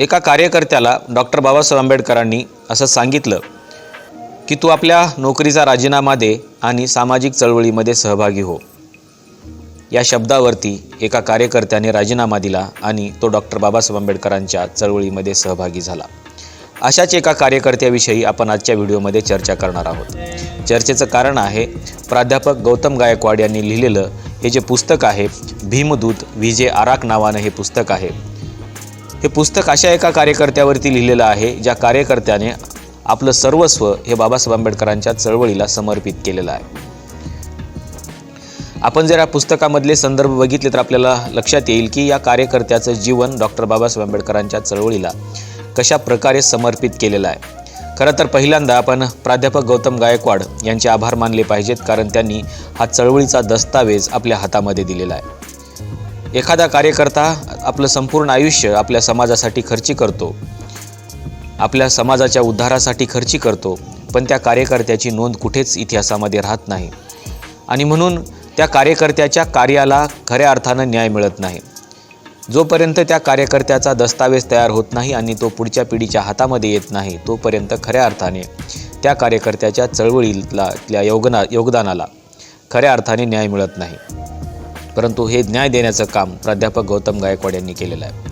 एका कार्यकर्त्याला डॉक्टर बाबासाहेब आंबेडकरांनी असं सांगितलं की तू आपल्या नोकरीचा राजीनामा दे आणि सामाजिक चळवळीमध्ये सहभागी हो. या शब्दावरती एका कार्यकर्त्याने राजीनामा दिला आणि तो डॉक्टर बाबासाहेब आंबेडकरांच्या चळवळीमध्ये सहभागी झाला. अशाच एका कार्यकर्त्याविषयी आपण आजच्या व्हिडिओमध्ये चर्चा करणार आहोत. चर्चेचं कारण आहे प्राध्यापक गौतम गायकवाड यांनी लिहिलेलं हे जे पुस्तक आहे भीमदूत विजे आराक नावानं हे पुस्तक आहे. हे पुस्तक अशा एका कार्यकर्त्यावरती लिहिलेलं आहे ज्या कार्यकर्त्याने आपलं सर्वस्व हे बाबासाहेब आंबेडकरांच्या चळवळीला समर्पित केलेलं आहे. आपण जर या पुस्तकामधले संदर्भ बघितले तर आपल्याला लक्षात येईल की या कार्यकर्त्याचं जीवन डॉक्टर बाबासाहेब आंबेडकरांच्या चळवळीला कशा प्रकारे समर्पित केलेलं आहे. खरं तर पहिल्यांदा आपण प्राध्यापक गौतम गायकवाड यांचे आभार मानले पाहिजेत कारण त्यांनी हा चळवळीचा दस्तावेज आपल्या हातामध्ये दिलेला आहे. एखादा कार्यकर्ता आपलं संपूर्ण आयुष्य आपल्या समाजासाठी खर्ची करतो. आपल्या समाजाच्या उद्धारासाठी खर्ची करतो. पण त्या कार्यकर्त्याची नोंद कुठेच इतिहासामध्ये राहत नाही. आणि म्हणून त्या कार्यकर्त्याच्या कार्याला खऱ्या अर्थानं न्याय मिळत नाही. जोपर्यंत त्या कार्यकर्त्याचा दस्तावेज तयार होत नाही आणि तो पुढच्या पिढीच्या हातामध्ये येत नाही तोपर्यंत खऱ्या अर्थाने त्या कार्यकर्त्याच्या चळवळीला योगना योगदानाला खऱ्या अर्थाने न्याय मिळत नाही. परंतु हे न्याय देण्याचं काम प्राध्यापक गौतम गायकवाड यांनी केलेलं आहे.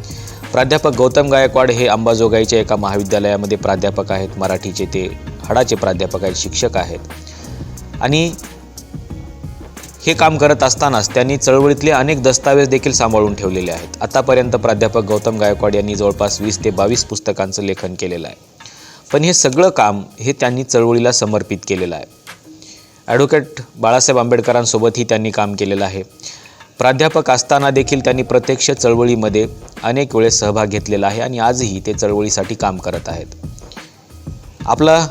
प्राध्यापक गौतम गायकवाड हे अंबाजोगाईच्या एका महाविद्यालयामध्ये प्राध्यापक आहेत. मराठीचे ते हाडाचे प्राध्यापक आहेत शिक्षक आहेत. आणि हे काम करत असतानाच त्यांनी चळवळीतले अनेक दस्तावेज देखील सांभाळून ठेवलेले आहेत. आतापर्यंत प्राध्यापक गौतम गायकवाड यांनी जवळपास वीस ते बावीस पुस्तकांचं लेखन केलेलं आहे. पण हे सगळं काम हे त्यांनी चळवळीला समर्पित केलेलं आहे. ॲडव्होकेट बाळासाहेब आंबेडकरांसोबतही त्यांनी काम केलेलं आहे. प्राध्यापक असताना देखील त्यांनी प्रत्यक्ष चळवळीमध्ये अनेक वेळेस सहभाग घेतलेला आहे आणि आजही ते चळवळीसाठी काम करत आहेत. आपला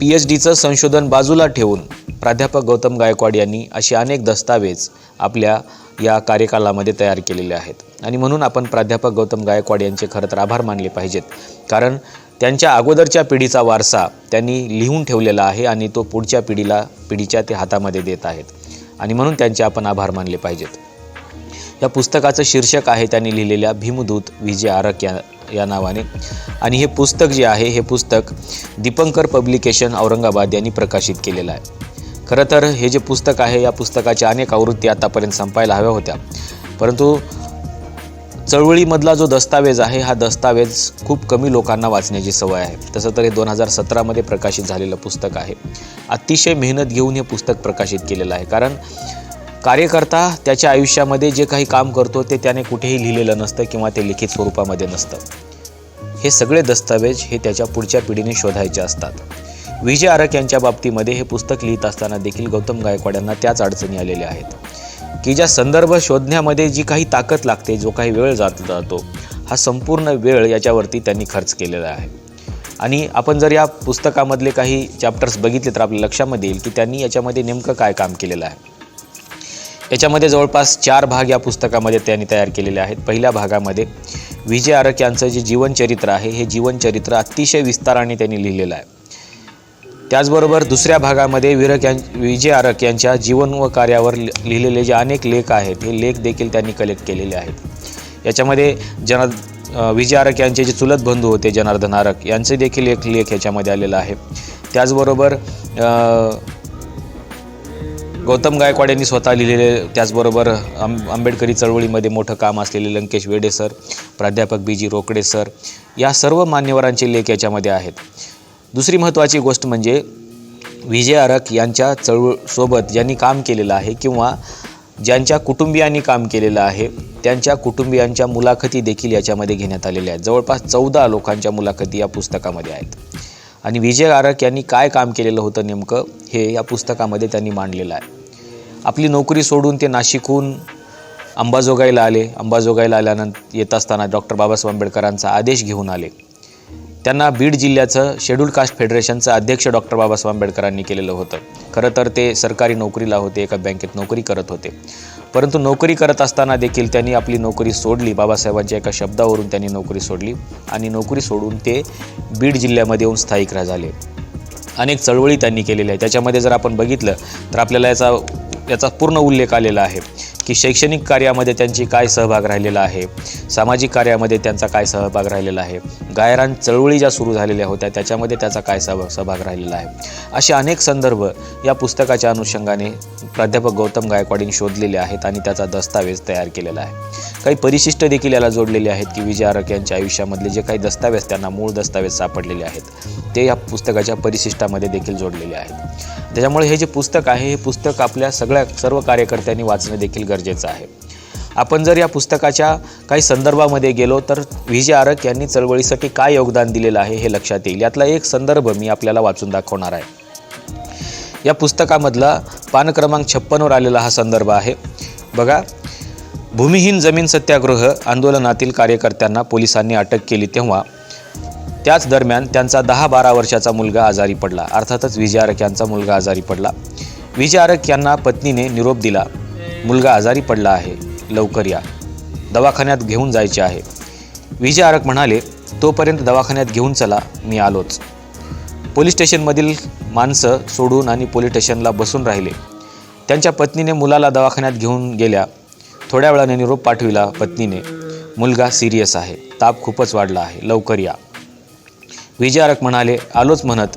पी एच डीचं संशोधन बाजूला ठेवून प्राध्यापक गौतम गायकवाड यांनी असे अनेक दस्तावेज आपल्या या कार्यकालामध्ये तयार केलेले आहेत. आणि म्हणून आपण प्राध्यापक गौतम गायकवाड यांचे खरं तर आभार मानले पाहिजेत. कारण त्यांच्या अगोदरच्या पिढीचा वारसा त्यांनी लिहून ठेवलेला आहे आणि तो पुढच्या पिढीला पिढीच्या ते हातामध्ये देत आहेत. आणि म्हणून त्यांचे आपण आभार मानले पाहिजेत. या पुस्तकाचं शीर्षक आहे त्यांनी लिहिलेल्या भीमदूत विजय आरक या या नावाने. आणि हे पुस्तक जे आहे हे पुस्तक दीपंकर पब्लिकेशन औरंगाबाद यांनी प्रकाशित केलेलं आहे. खरं तर हे जे पुस्तक आहे या पुस्तकाच्या अनेक आवृत्ती आतापर्यंत संपायला हव्या होत्या. परंतु चळवळीमधला जो दस्तावेज आहे हा दस्तावेज खूप कमी लोकांना वाचण्याची सवय आहे. तसं तर हे दोन हजार सतरामध्ये प्रकाशित झालेलं पुस्तक आहे. अतिशय मेहनत घेऊन हे पुस्तक प्रकाशित केलेलं आहे. कारण कार्यकर्ता त्याच्या आयुष्यामध्ये जे काही काम करतो ते त्याने कुठेही लिहिलेलं नसतं किंवा ते लिखित स्वरूपामध्ये नसतं. हे सगळे दस्तावेज हे त्याच्या पुढच्या पिढीने शोधायचे असतात. विजय आरक यांच्या बाबतीमध्ये हे पुस्तक लिहित असताना देखील गौतम गायकवाड यांना त्याच अडचणी आलेल्या आहेत. की ज्या संदर्भ शोधण्यामध्ये जी काही ताकद लागते जो काही वेळ जात जातो हा संपूर्ण वेळ याच्यावरती त्यांनी खर्च केलेला आहे. आणि आपण जर या पुस्तकामधले काही चॅप्टर्स बघितले तर आपल्या लक्षामध्ये येईल की त्यांनी याच्यामध्ये नेमकं काय काम केलेलं आहे. याच्यामध्ये जवळपास चार भाग या पुस्तकामध्ये त्यांनी तयार केलेले आहेत. पहिल्या भागामध्ये विजय आरक यांचं जे जीवनचरित्र आहे हे जीवनचरित्र अतिशय विस्ताराने त्यांनी लिहिलेलं आहे. त्याचबरोबर दुसऱ्या भागामध्ये विरक यां विजय आरक यांच्या जीवन व कार्यावर लिहिलेले जे अनेक लेख आहेत हे लेख देखील त्यांनी कलेक्ट केलेले आहेत. याच्यामध्ये जना विजय आरक यांचे जे चुलत बंधू होते जनार्दन आरक यांचे देखील एक लेख याच्यामध्ये आलेला आहे. त्याचबरोबर गौतम गायकवाड यांनी स्वतः लिहिलेले त्याचबरोबर आं आंबेडकरी चळवळीमध्ये मोठं काम असलेले लंकेश वेडे सर प्राध्यापक बी जी रोकडे सर या सर्व मान्यवरांचे लेख याच्यामध्ये आहेत. दुसरी महत्त्वाची गोष्ट म्हणजे विजय आरक यांच्या चळवळ सोबत ज्यांनी काम केलेलं आहे किंवा ज्यांच्या कुटुंबियांनी काम केलेलं आहे त्यांच्या कुटुंबियांच्या मुलाखती देखील याच्यामध्ये घेण्यात आलेल्या आहेत. जवळपास चौदा लोकांच्या मुलाखती या पुस्तकामध्ये आहेत. आणि विजय आरक यांनी काय काम केलेलं होतं नेमकं हे या पुस्तकामध्ये त्यांनी मांडलेलं आहे. आपली नोकरी सोडून ते नाशिकहून अंबाजोगाईला आले. अंबाजोगाईला आल्यानंतर येत असताना डॉक्टर बाबासाहेब आंबेडकरांचा आदेश घेऊन आले. त्यांना बीड जिल्ह्याचं शेड्यूल कास्ट फेडरेशनचं अध्यक्ष डॉक्टर बाबासाहेब आंबेडकरांनी केलेलं होतं. खरं तर ते सरकारी नोकरीला होते एका बँकेत नोकरी करत होते. परंतु नोकरी करत असताना देखील त्यांनी आपली नोकरी सोडली. बाबासाहेबांच्या एका शब्दावरून त्यांनी नोकरी सोडली आणि नोकरी सोडून ते बीड जिल्ह्यामध्ये येऊन स्थायिक रा झाले. अनेक चळवळी त्यांनी केलेल्या आहे त्याच्यामध्ये जर आपण बघितलं तर आपल्याला याचा याचा पूर्ण उल्लेख आलेला आहे. की शैक्षणिक कार्यामध्ये त्यांची काय सहभाग राहिलेला आहे? सामाजिक कार्यामध्ये त्यांचा काय सहभाग राहिलेला आहे? गायरान चळवळी ज्या सुरू झालेल्या होत्या त्याच्यामध्ये त्याचा काय सहभाग सहभाग राहिलेला आहे? असे अनेक संदर्भ या पुस्तकाच्या अनुषंगाने प्राध्यापक गौतम गायकवाडींनी शोधलेले आहेत आणि त्याचा दस्तावेज तयार केलेला आहे. काही परिशिष्ट देखील याला जोडलेले आहेत की विजय आरक यांच्या आयुष्यामधले जे काही दस्तावेज त्यांना मूळ दस्तावेज सापडलेले आहेत ते या पुस्तकाच्या परिशिष्टामध्ये देखील जोडलेले आहेत. त्याच्यामुळे हे जे पुस्तक आहे हे पुस्तक आपल्या सगळ्या सर्व कार्यकर्त्यांनी वाचणं देखील गरजेचं आहे. आपण जर या पुस्तकाच्या काही संदर्भामध्ये गेलो तर विजय आरक यांनी चळवळीसाठी काय योगदान दिलेलं आहे हे लक्षात येईल. यातला एक संदर्भ मी आपल्याला वाचून दाखवणार आहे. या पुस्तकामधला पान क्रमांक छप्पनवर आलेला हा संदर्भ आहे. बघा भूमिहीन जमीन सत्याग्रह आंदोलनातील कार्यकर्त्यांना पोलिसांनी अटक केली तेव्हा त्याच दरम्यान त्यांचा दहा बारा वर्षाचा मुलगा आजारी पडला. अर्थातच विजय आरक यांचा मुलगा आजारी पडला. विजय आरक यांना पत्नीने निरोप दिला. मुलगा आजारी पडला आहे. लवकर या. दवाखान्यात घेऊन जायचे आहे. विजय आरक म्हणाले तोपर्यंत दवाखान्यात घेऊन चला. मी आलोच. पोलीस स्टेशनमधील माणसं सोडून आणि पोलीस स्टेशनला बसून राहिले. त्यांच्या पत्नीने मुलाला दवाखान्यात घेऊन गेल्या. थोड्या वेळाने निरोप पाठविला पत्नीने. मुलगा सिरियस आहे. ताप खूपच वाढला आहे. लवकर या. विजय आरक म्हणाले आलोच म्हणत.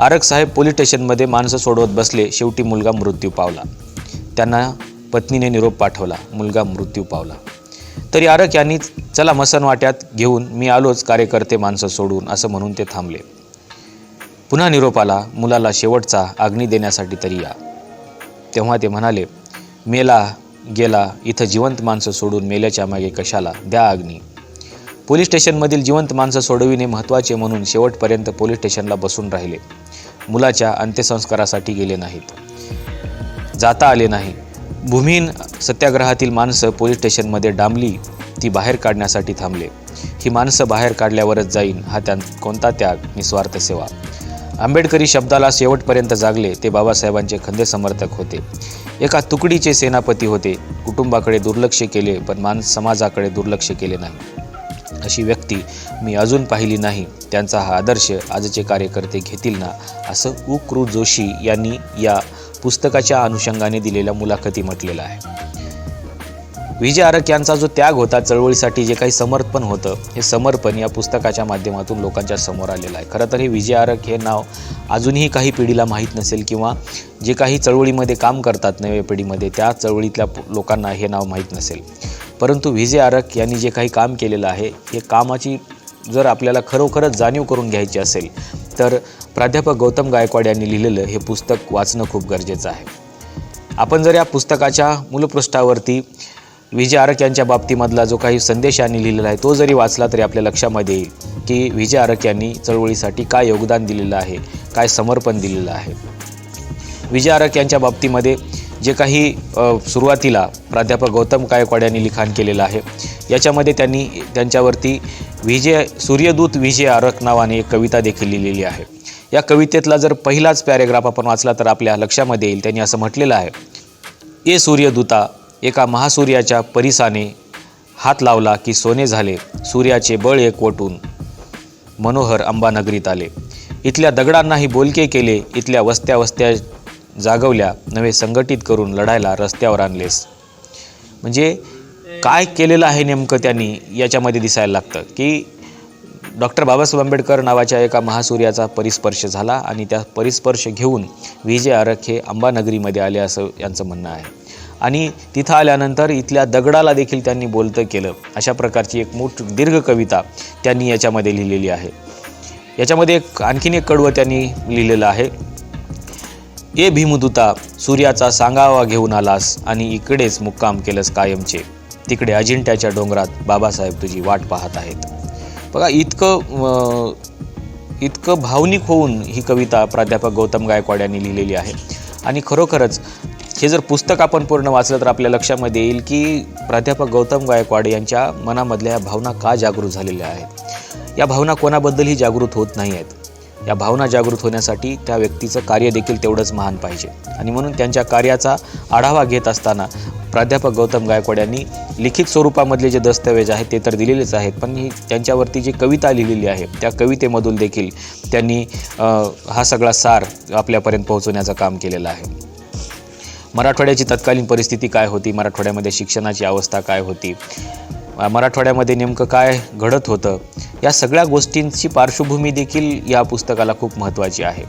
आरक साहेब पोलीस स्टेशनमध्ये माणसं सोडवत बसले. शेवटी मुलगा मृत्यू पावला. त्यांना पत्नीने निरोप पाठवला. मुलगा मृत्यू पावला. तरी आरक यांनी चला मसन वाट्यात घेऊन मी आलोच कार्यकर्ते माणसं सोडून असं म्हणून ते थांबले. पुन्हा निरोप आला. मुलाला शेवटचा अग्नी देण्यासाठी तरी या. तेव्हा ते म्हणाले मेला गेला इथं जिवंत माणसं सोडून मेल्याच्या मागे कशाला? द्या अग्नी. पोलीस स्टेशनमधील जिवंत माणसं सोडविणे महत्त्वाचे म्हणून शेवटपर्यंत पोलीस स्टेशनला बसून राहिले. मुलाच्या अंत्यसंस्कारासाठी गेले नाहीत. जाता आले नाही. भूमिहीन सत्याग्रहातील माणसं पोलीस स्टेशनमध्ये डांबली ती बाहेर काढण्यासाठी थांबले. ही माणसं बाहेर काढल्यावरच जाईन हा त्यां कोणता त्याग? निस्वार्थ सेवा. आंबेडकरी शब्दाला शेवटपर्यंत जागले ते बाबासाहेबांचे खंदे समर्थक होते. एका तुकडीचे सेनापती होते. कुटुंबाकडे दुर्लक्ष केले पण मान समाजाकडे दुर्लक्ष केले नाही. अशी व्यक्ती मी अजून पाहिली नाही. त्यांचा हा आदर्श आजचे कार्यकर्ते घेतील ना? असं उक्रू जोशी यांनी या पुस्तकाच्या अनुषंगाने दिलेल्या मुलाखती म्हटलेलं आहे. विजय आरक यांचा जो त्याग होता चळवळीसाठी जे काही समर्पण होतं हे समर्पण या पुस्तकाच्या माध्यमातून लोकांच्या समोर आलेलं आहे. खरं तर हे विजय आरक हे नाव अजूनही काही पिढीला माहीत नसेल किंवा जे काही चळवळीमध्ये काम करतात नव्या पिढीमध्ये त्या चळवळीतल्या पु- लोकांना हे नाव माहीत नसेल. परंतु विजय आरक यांनी जे काही काम केलेलं आहे हे कामाची जर आपल्याला खरोखरच जाणीव करून घ्यायची असेल तर प्राध्यापक गौतम गायकवाड यांनी लिहिलेलं हे पुस्तक वाचणं खूप गरजेचं आहे. आपण जर या पुस्तकाच्या मूलपृष्ठावरती विजय आरक यांच्या बाबतीमधला जो काही संदेश यांनी लिहिलेला आहे तो जरी वाचला तरी आपल्या लक्षामध्ये येईल की विजय आरक यांनी चळवळीसाठी काय योगदान दिलेलं आहे काय समर्पण दिलेलं आहे. विजय आरक यांच्या बाबतीमध्ये जे काही सुरुवातीला प्राध्यापक गौतम गायकवाड यांनी लिखाण केलेलं आहे याच्यामध्ये त्यांनी त्यांच्यावरती विजय सूर्यदूत विजय आरक नावाने एक कविता देखील लिहिलेली आहे. या कवितेतला जर पहिलाच पॅरेग्राफ आपण वाचला तर आपल्या लक्षामध्ये येईल त्यांनी असं म्हटलेलं आहे ए सूर्यदूता एका महासूर्याच्या परिसाने हात लावला की सोने झाले. सूर्याचे बळ एकवटून मनोहर अंबानगरीत आले. इथल्या दगडांनाही बोलके केले इथल्या वस्त्या वस्त्या जागवल्या नवे संघटित करून लढायला रस्त्यावर आणलेस. म्हणजे काय केलेलं आहे नेमकं त्यांनी याच्यामध्ये दिसायला लागतं. की डॉक्टर बाबासाहेब आंबेडकर नावाच्या एका महासूर्याचा परिस्पर्श झाला आणि त्या परिस्पर्श घेऊन विजय आरक हे अंबानगरीमध्ये आले असं यांचं म्हणणं आहे. आणि तिथं आल्यानंतर इथल्या दगडाला देखील त्यांनी बोलतं केलं. अशा प्रकारची एक मोठ दीर्घ कविता त्यांनी याच्यामध्ये लिहिलेली आहे. याच्यामध्ये एक आणखीन एक कडवं त्यांनी लिहिलेलं आहे. ए भीमदूता सूर्याचा सांगावा घेऊन आलास आणि इकडेच मुक्काम केलंस कायमचे. तिकडे अजिंठ्याच्या डोंगरात बाबासाहेब तुझी वाट पाहत आहेत. बघा इतकं इतकं भावनिक होऊन ही कविता प्राध्यापक गौतम गायकवाड यांनी लिहिलेली आहे. आणि खरोखरच हे जर पुस्तक आपण पूर्ण वाचलं तर आपल्या लक्षामध्ये येईल की प्राध्यापक गौतम गायकवाड यांच्या मनामधल्या या भावना का जागृत झालेल्या आहेत? या भावना कोणाबद्दलही जागृत होत नाही आहेत. या भावना जागृत होण्यासाठी त्या व्यक्तीचं कार्य देखील तेवढंच महान पाहिजे. आणि म्हणून त्यांच्या कार्याचा आढावा घेत असताना प्राध्यापक गौतम गायकवाड यांनी लिखित स्वरूपामधले जे दस्तऐवज आहेत ते तर दिलेलेच आहेत पण ही त्यांच्यावरती जी कविता लिहिलेली आहे त्या कवितेमधून देखील त्यांनी हा सगळा सार आपल्यापर्यंत पोहोचवण्याचं काम केलेलं आहे. मराठवाड्याची तत्कालीन परिस्थिती काय होती? मराठवाड्यामध्ये शिक्षणाची अवस्था काय होती? मराठवाड्यामध्ये नेमकं काय घडत होतं? या सगळ्या गोष्टींची पार्श्वभूमी देखील या पुस्तकाला खूप महत्त्वाची आहे.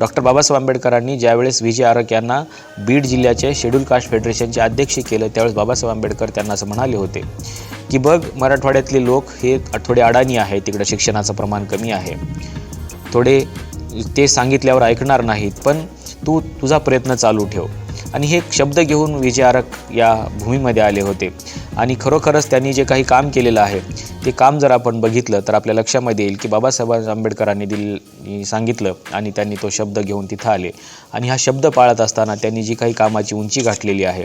डॉक्टर बाबासाहेब आंबेडकरांनी ज्यावेळेस विजय आरक यांना बीड जिल्ह्याचे शेड्यूल कास्ट फेडरेशनचे अध्यक्ष केलं त्यावेळेस बाबासाहेब आंबेडकर त्यांना असं म्हणाले होते की बघ मराठवाड्यातले लोक हे थोडे अडाणी आहेत तिकडं शिक्षणाचं प्रमाण कमी आहे. थोडे ते सांगितल्यावर ऐकणार नाहीत पण तू तुझा प्रयत्न चालू ठेव. आणि हे शब्द घेऊन विजय आरक या भूमीमध्ये आले होते. आणि खरोखरच त्यांनी जे काही काम केलेलं आहे ते काम जर आपण बघितलं तर आपल्या लक्षामध्ये येईल की बाबासाहेब आंबेडकरांनी दिल सांगितलं आणि त्यांनी तो शब्द घेऊन तिथं आले. आणि हा शब्द पाळत असताना त्यांनी जी काही कामाची उंची गाठलेली आहे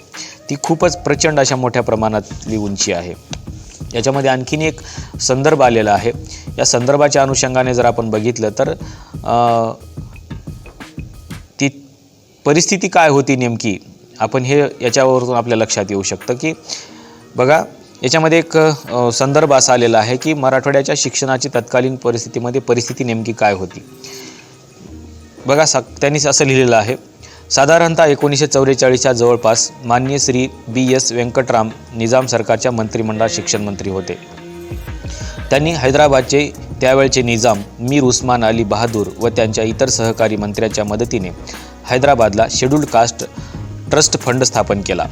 ती खूपच प्रचंड अशा मोठ्या प्रमाणातली उंची आहे. याच्यामध्ये आणखीन एक संदर्भ आलेला आहे. या संदर्भाच्या अनुषंगाने जर आपण बघितलं तर परिस्थिती काय होती नेमकी? आपण हे याच्यावरून आपल्या लक्षात येऊ शकतं की बघा याच्यामध्ये एक संदर्भ असा आलेला आहे की मराठवाड्याच्या शिक्षणाची तत्कालीन परिस्थितीमध्ये परिस्थिती नेमकी काय होती? बघा सा त्यांनी असं लिहिलेलं आहे साधारणतः एकोणीसशे चौवेचाळीसच्या जवळपास मान्य श्री बी एस व्यंकटराम निजाम सरकारच्या मंत्रिमंडळात शिक्षण मंत्री होते. त्यांनी हैदराबादचे त्यावेळचे निजाम मीर उस्मान अली बहादूर व त्यांच्या इतर सहकारी मंत्र्यांच्या मदतीने हैदराबादला शेड्यूल्ड कास्ट ट्रस्ट फंड स्थापन केला.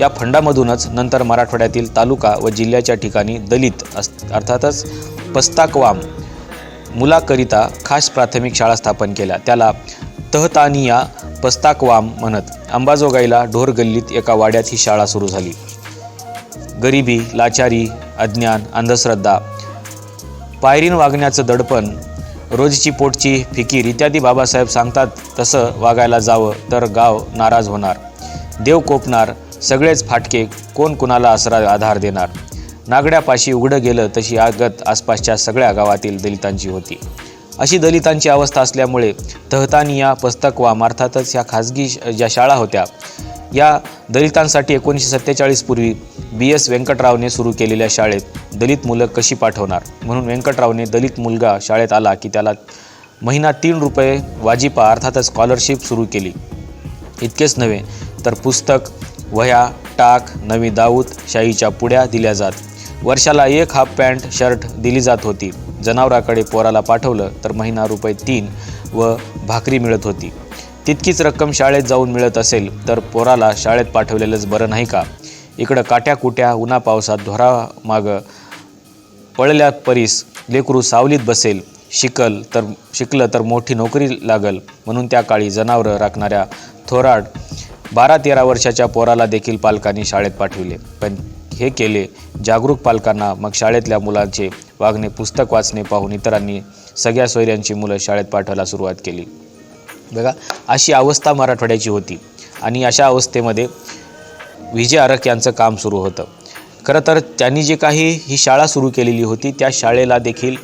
या फंडामधूनच नंतर मराठवाड्यातील तालुका व जिल्ह्याच्या ठिकाणी दलित अस अर्थातच पस्ताकवाम मुलाकरिता खास प्राथमिक शाळा स्थापन केल्या. त्याला तहतानिया पस्ताकवाम म्हणत अंबाजोगाईला ढोरगल्लीत एका वाड्यात ही शाळा सुरू झाली. गरिबी लाचारी अज्ञान अंधश्रद्धा पायरीन वागण्याचं दडपण रोजची पोटची फिकीर इत्यादी बाबासाहेब सांगतात तसं वागायला जावं तर गाव नाराज होणार. देव कोपणार सगळेच फाटके कोण कुणाला आसरा आधार देणार. नागड्यापाशी उघडं गेलं तशी आगत आसपासच्या सगळ्या गावातील दलितांची होती. अशी दलितांची अवस्था असल्यामुळे तहतानिया पस्तकवाम अर्थातच ह्या खाजगी श- ज्या शाळा होत्या या दलितांसाठी एकोणीसशे सत्तेचाळीस पूर्वी बी एस व्यंकटरावने सुरू केलेल्या शाळेत दलित मुलं कशी पाठवणार? म्हणून व्यंकटरावने दलित मुलगा शाळेत आला की त्याला महिना तीन रुपये वाजिपा अर्थातच स्कॉलरशिप सुरू केली. इतकेच नव्हे तर पुस्तक वह्या टाक नवी दाऊद शाईच्या पुड्या दिल्या जात. वर्षाला एक हाफ पॅन्ट शर्ट दिली जात होती. जनावराकडे पोराला पाठवलं तर महिना रुपये तीन व भाकरी मिळत होती. तितकीच रक्कम शाळेत जाऊन मिळत असेल तर पोराला शाळेत पाठवलेलंच बरं नाही का? इकडं काट्या कुट्या उन्हा पावसात धोरामागं पळल्या परीस लेकरू सावलीत बसेल. शिकल तर शिकलं तर मोठी नोकरी लागल. म्हणून त्या काळी जनावरं राखणाऱ्या थोराड बारा तेरा वर्षाच्या पोराला देखील पालकांनी शाळेत पाठविले. पण हे केले. जागरूक पालकांना मग शाळेतल्या मुलांचे वागणे पुस्तक वाचणे पाहून इतरांनी सगळ्या सोयऱ्यांची मुलं शाळेत पाठवायला सुरुवात केली. बघा अशी अवस्था मराठवाड्याची होती आणि अशा अवस्थेमध्ये विजय आरक यांचं काम सुरू होतं. खरं तर त्यांनी जे काही ही शाळा सुरू केलेली होती त्या शाळेला देखील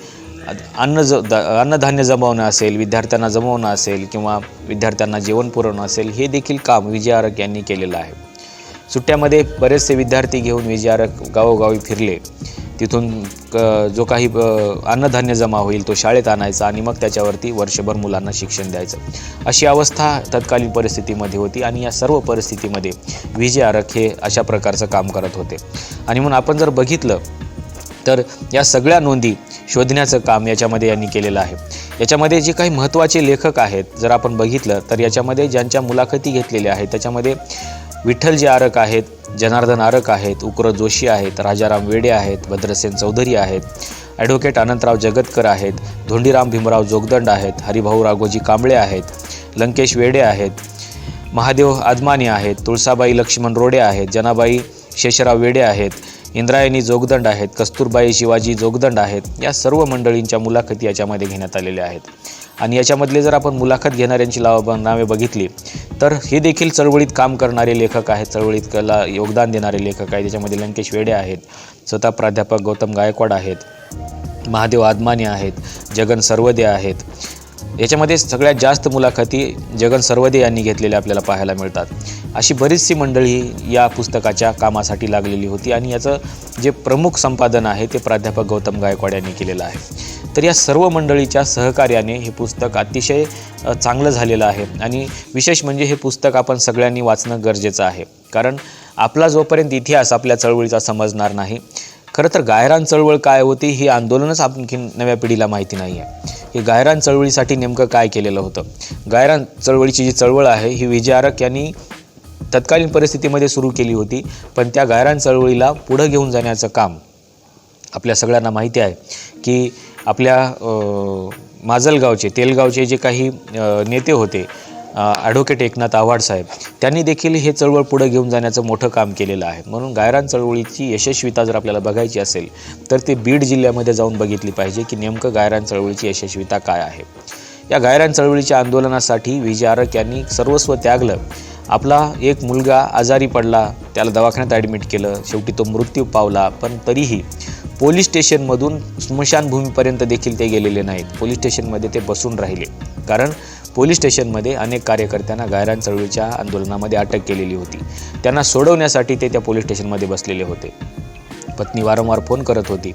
अन्न ज द अन्नधान्य जमवणं असेल विद्यार्थ्यांना जमवणं असेल किंवा विद्यार्थ्यांना जेवण पुरवणं असेल हे देखील काम विजय आरक यांनी केलेलं आहे. सुट्ट्यामध्ये बरेचसे विद्यार्थी घेऊन विजय गावोगावी फिरले. तिथून क जो काही अन्नधान्य जमा होईल तो शाळेत आणायचा आणि मग त्याच्यावरती वर्षभर मुलांना शिक्षण द्यायचं. अशी अवस्था तत्कालीन परिस्थितीमध्ये होती आणि या सर्व परिस्थितीमध्ये विजय आरक हे अशा प्रकारचं काम करत होते. आणि म्हणून आपण जर बघितलं तर या सगळ्या नोंदी शोधण्याचं काम याच्यामध्ये यांनी केलेलं आहे. याच्यामध्ये जे काही महत्त्वाचे लेखक आहेत जर आपण बघितलं तर याच्यामध्ये ज्यांच्या मुलाखती घेतलेल्या आहेत त्याच्यामध्ये विठ्ठलजी आरक आहेत जनार्दन आरक आहेत उक्र जोशी आहेत राजाराम वेडे आहेत भद्रसेन चौधरी आहेत ॲडव्होकेट अनंतराव जगतकर आहेत धोंडीराम भीमराव जोगदंड आहेत हरिभाऊ राघोजी कांबळे आहेत लंकेश वेडे आहेत महादेव आदमानी आहेत तुळसाबाई लक्ष्मण रोडे आहेत जनाबाई शेषराव वेडे आहेत इंद्रायणी जोगदंड आहेत कस्तुरबाई शिवाजी जोगदंड आहेत या सर्व मंडळींच्या मुलाखती याच्यामध्ये घेण्यात आलेल्या आहेत. आणि याच्यामधले जर आपण मुलाखत घेणाऱ्यांची लाव नावे बघितली तर हे देखील चळवळीत काम करणारे लेखक आहेत. चळवळीत कला योगदान देणारे लेखक आहेत. त्याच्यामध्ये लंकेश वेडे आहेत स्वतः प्राध्यापक गौतम गायकवाड आहेत महादेव आदमानी आहेत जगन सर्वदे आहेत. याच्यामध्ये सगळ्यात जास्त मुलाखती जगन सर्वदे यांनी घेतलेल्या आपल्याला पाहायला मिळतात. अशी बरीचशी मंडळी या पुस्तकाच्या कामासाठी लागलेली होती आणि याचं जे प्रमुख संपादन आहे ते प्राध्यापक गौतम गायकवाड यांनी केलेलं आहे. तर या सर्व मंडळीच्या सहकार्याने हे पुस्तक अतिशय चांगलं झालेलं आहे. आणि विशेष म्हणजे हे पुस्तक आपण सगळ्यांनी वाचणं गरजेचं आहे. कारण आपला जोपर्यंत इतिहास आपल्या चळवळीचा समजणार नाही खरं तर गायरान चळवळ काय होती ही आंदोलनच आणखी नव्या पिढीला माहिती नाही आहे. हे गायरान चळवळीसाठी नेमकं काय केलेलं होतं? गायरान चळवळीची जी चळवळ आहे ही विजयारक यांनी तत्कालीन परिस्थितीमध्ये सुरू केली होती पण त्या गायरान चळवळीला पुढं घेऊन जाण्याचं काम आपल्या सगळ्यांना माहिती आहे की आपल्या माजलगावचे तेलगावचे जे काही नेते होते ॲडव्होकेट एकनाथ आव्हाड साहेब त्यांनी देखील हे चळवळ पुढे घेऊन जाण्याचं मोठं काम केलेलं आहे. म्हणून गायरान चळवळीची यशस्वीता जर आपल्याला बघायची असेल तर ते बीड जिल्ह्यामध्ये जाऊन बघितली पाहिजे की नेमकं गायरान चळवळीची यशस्वीता काय आहे. या गायरान चळवळीच्या आंदोलनासाठी विजय आरक यांनी सर्वस्व त्यागलं. आपला एक मुलगा आजारी पडला त्याला दवाखान्यात ॲडमिट केलं शेवटी तो मृत्यू पावला पण तरीही पोलीस स्टेशनमधून स्मशानभूमीपर्यंत देखील ते गेलेले नाहीत. पोलीस स्टेशनमध्ये ते बसून राहिले. कारण पोलीस स्टेशनमध्ये अनेक कार्यकर्त्यांना गायरान चळवळीच्या आंदोलनामध्ये अटक केलेली होती. त्यांना सोडवण्यासाठी ते त्या पोलीस स्टेशनमध्ये बसलेले होते. पत्नी वारंवार फोन करत होती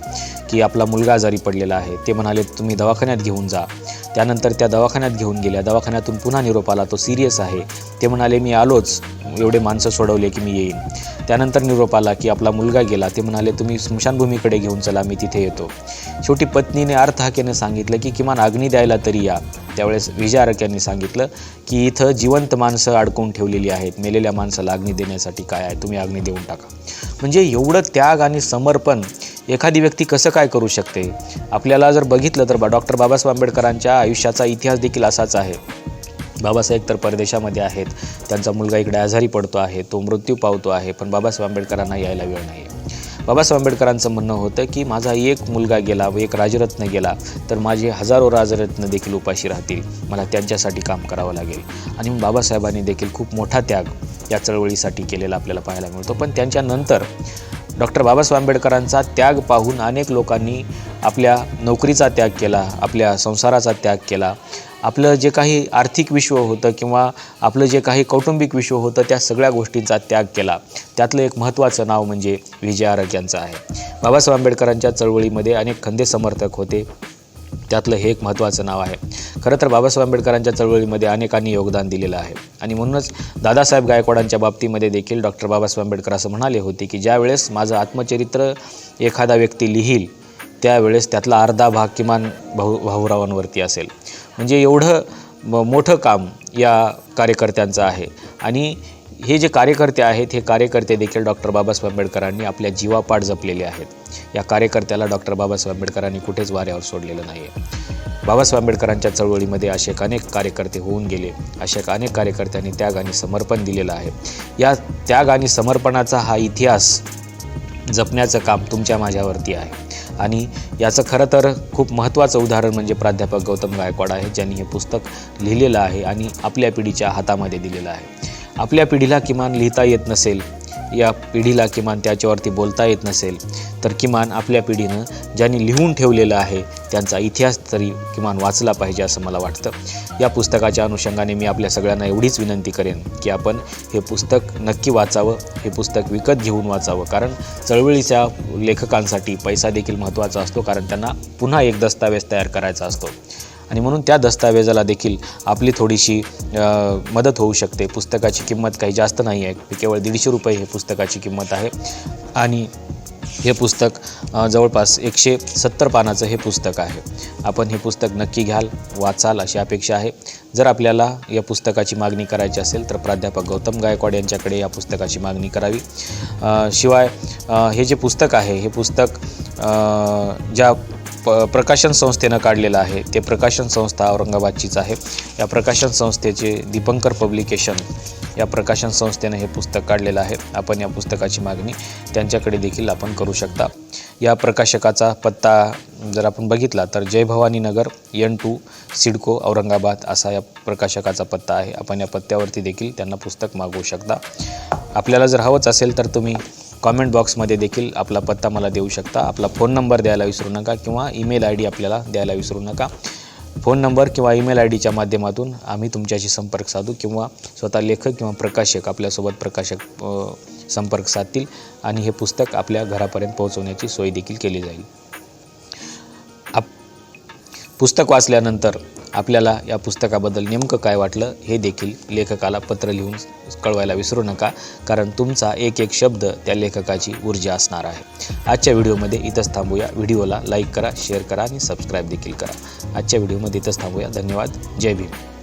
की आपला मुलगा आजारी पडलेला आहे. ते म्हणाले तुम्ही दवाखान्यात घेऊन जा. त्यानंतर त्या दवाखान्यात घेऊन गेल्या. दवाखान्यातून पुन्हा निरोप आला. तो सिरियस आहे. ते म्हणाले मी आलोच. एवढे माणसं सोडवले की मी येईन. त्यानंतर निरोप आला की आपला मुलगा गेला. ते म्हणाले तुम्ही स्मशानभूमीकडे घेऊन चला. मी तिथे येतो. शेवटी पत्नीने अर्थहाक्याने सांगितलं की किमान अग्नी द्यायला तरी या. त्यावेळेस विजयारक यांनी सांगितलं की इथं जिवंत माणसं अडकून ठेवलेली आहेत. मेलेल्या माणसाला अग्नी देण्यासाठी काय आहे? तुम्ही अग्नी देऊन टाका. म्हणजे एवढं त्याग आणि समर्पण एखादी व्यक्ती कसं काय करू शकते? आपल्याला जर बघितलं तर बा डॉक्टर बाबासाहेब आंबेडकरांच्या आयुष्याचा इतिहास देखील असाच आहे. बाबासाहेब तर परदेशामध्ये आहेत. त्यांचा मुलगा इकडे आजारी पडतो आहे तो मृत्यू पावतो आहे पण बाबासाहेब आंबेडकरांना यायला वेळ नाही आहे बाबासाहेब आंबेडकरांचं म्हणणं होतं की माझा एक मुलगा गेला व एक राजरत्न गेला तर माझे हजारो राजरत्न देखील उपाशी राहतील. मला त्यांच्यासाठी काम करावं लागेल. आणि मग बाबासाहेबांनी देखील खूप मोठा त्याग या चळवळीसाठी केलेला आपल्याला पाहायला मिळतो. पण त्यांच्यानंतर डॉक्टर बाबासाहेब आंबेडकरांचा त्याग पाहून अनेक लोकांनी आपल्या नोकरीचा त्याग केला आपल्या संसाराचा त्याग केला. आपलं जे काही आर्थिक विश्व होतं किंवा आपलं जे काही कौटुंबिक विश्व होतं त्या सगळ्या गोष्टींचा त्याग केला. त्यातलं एक महत्त्वाचं नाव म्हणजे विजय आरग यांचं आहे. बाबासाहेब आंबेडकरांच्या चळवळीमध्ये अनेक खंदे समर्थक होते. त्यातलं हे एक महत्त्वाचं नाव आहे. खरं तर बाबासाहेब आंबेडकरांच्या चळवळीमध्ये अनेकांनी योगदान दिलेलं आहे. आणि म्हणूनच दादासाहेब गायकवाडांच्या बाबतीमध्ये देखील डॉक्टर बाबासाहेब आंबेडकर असं म्हणाले होते की ज्यावेळेस माझं आत्मचरित्र एखादा व्यक्ती लिहील त्यावेळेस त्यातला अर्धा भाग किमान भाऊ भाऊरावांवरती असेल. म्हणजे एवढं म मोठं काम या कार्यकर्त्यांचं आहे. आणि हे जे कार्यकर्ते आहेत हे कार्यकर्ते देखील डॉक्टर बाबासाहेब आंबेडकरांनी आपल्या जीवापाड जपलेले आहेत. या कार्यकर्त्याला डॉक्टर बाबासाहेब आंबेडकरांनी कुठेच वाऱ्यावर सोडलेलं नाही आहे बाबासाहेब आंबेडकरांच्या चळवळीमध्ये असे अनेक कार्यकर्ते होऊन गेले असे अनेक कार्यकर्त्यांनी त्याग आणि समर्पण दिलेलं आहे. या त्याग आणि समर्पणाचा हा इतिहास जपण्याचं काम तुमच्या माझ्यावरती आहे. आणि याचं खरं तर खूप महत्त्वाचं उदाहरण म्हणजे प्राध्यापक गौतम गायकवाड आहे ज्यांनी हे पुस्तक लिहिलेलं आहे आणि आपल्या पिढीच्या हातामध्ये दिलेलं आहे. आपल्या पिढीला किमान लिहिता येत नसेल या पिढीला किमान त्याच्यावरती बोलता येत नसेल तर किमान आपल्या पिढीनं ज्यांनी लिहून ठेवलेलं आहे त्यांचा इतिहास तरी किमान वाचला पाहिजे असं मला वाटतं. या पुस्तकाच्या अनुषंगाने मी आपल्या सगळ्यांना एवढीच विनंती करेन की आपण हे पुस्तक नक्की वाचावं हे पुस्तक विकत घेऊन वाचावं. कारण चळवळीच्या लेखकांसाठी पैसा देखील महत्त्वाचा असतो कारण त्यांना पुन्हा एक दस्तावेज तयार करायचा असतो. आणि म्हणून त्या दस्तावेजाला देखील आपली थोडीशी मदत होऊ शकते. पुस्तकाची किंमत काही जास्त नाही आहे. केवळ दीडशे रुपये हे पुस्तकाची किंमत आहे. आणि हे पुस्तक जवळपास एकशे सत्तर पानाचं हे पुस्तक आहे. आपण हे पुस्तक नक्की घ्याल वाचाल अशी अपेक्षा आहे. जर आपल्याला या पुस्तकाची मागणी करायची असेल तर प्राध्यापक गौतम गायकवाड यांच्याकडे या पुस्तकाची मागणी करावी. शिवाय हे जे पुस्तक आहे हे पुस्तक ज्या प प्रकाशन संस्थेनं काढलेलं आहे. ते प्रकाशन संस्था औरंगाबादचीच आहे. या प्रकाशन संस्थेचे दीपंकर पब्लिकेशन या प्रकाशन संस्थेनं हे पुस्तक काढलेलं आहे. आपण या पुस्तकाची मागणी त्यांच्याकडे देखील आपण करू शकता. या प्रकाशकाचा पत्ता जर आपण बघितला तर जय भवानी नगर एन टू सिडको औरंगाबाद असा या प्रकाशकाचा पत्ता आहे. आपण या पत्त्यावरती देखील त्यांना पुस्तक मागवू शकता. आपल्याला जर हवंच असेल तर तुम्ही कॉमेंट बॉक्समध्ये देखील आपला पत्ता मला देऊ शकता. आपला फोन नंबर द्यायला विसरू नका किंवा ईमेल आय डी आपल्याला द्यायला विसरू नका. फोन नंबर किंवा ईमेल आय डीच्या माध्यमातून आम्ही तुमच्याशी संपर्क साधू किंवा स्वतः लेखक किंवा प्रकाशक आपल्यासोबत प्रकाशक संपर्क साधतील आणि हे पुस्तक आपल्या घरापर्यंत पोहोचवण्याची सोय देखील केली जाईल. आप पुस्तक वाचल्यानंतर आपल्याला या पुस्तकाबद्दल नेमकं काय वाटलं हे देखील लेखकाला पत्र लिहून कळवायला विसरू नका कारण तुमचा एक एक शब्द त्या लेखकाची ऊर्जा असणार आहे. आजच्या व्हिडिओमध्ये इथंच थांबूया. व्हिडिओला लाईक करा शेअर करा आणि सबस्क्राईब देखील करा. आजच्या व्हिडिओमध्ये इथंच थांबूया. धन्यवाद. जय भीम.